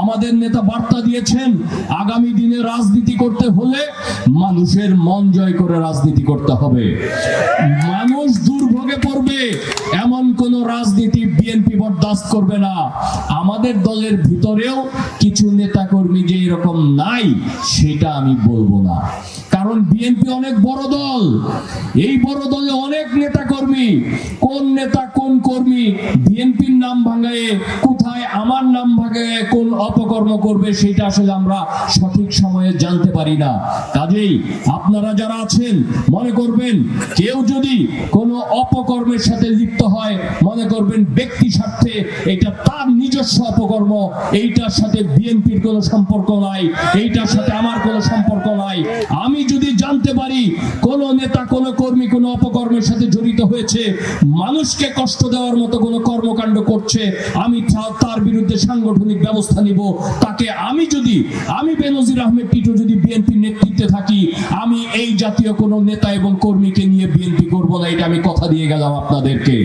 আমাদের নেতা বার্তা দিয়েছেন, আগামী দিনে রাজনীতি করতে হলে মানুষের মন জয় করে রাজনীতি করতে হবে। মানুষ দুর্ভোগে পড়বে, এমন কোন রাজনীতি বিএনপি বরদাস্ত করবে না। আমাদের দলের ভিতরেও কিছু নেতাকর্মী যে এরকম নাই, সেটা আমি বলব না। কারণ বিএনপি অনেক বড় দল। এই বড় দলে অনেক নেতা কর্মী কোন নেতা, কোন কর্মী বিএনপির নাম ভাঙায় কোথায় আমার নাম ভাঙায়ে কোন অপকর্ম করবে সেটা আসলে আমরা সঠিক সময়ে জানতে পারি না। কাজেই আপনারা যারা আছেন, মনে করবেন কেউ যদি কোনো অপকর্মের সাথে লিপ্ত হয়, মনে করবেন ব্যক্তি স্বার্থে এটা তার নিজস্ব অপকর্ম, এইটার সাথে বিএনপির কোনো সম্পর্ক নাই, এইটার সাথে আমার কোনো সম্পর্ক কোন নেতা, কোন কর্মী, কোন অপকর্মের সাথে জড়িত হয়েছে। মানুষকে কষ্ট দেওয়ার মতো কোনো কর্মকাণ্ড করছে। আমি তার বিরুদ্ধে সাংগঠনিক ব্যবস্থা নিব। তাকে আমি যদি আমি বেনজির আহমেদ টিটু যদি বিএনপির নেতৃত্বে থাকি, আমি এই জাতীয় কোন নেতা এবং কর্মীকে নিয়ে বিএনপি করব না, এটা আমি কথা দিয়ে গেলাম আপনাদেরকে।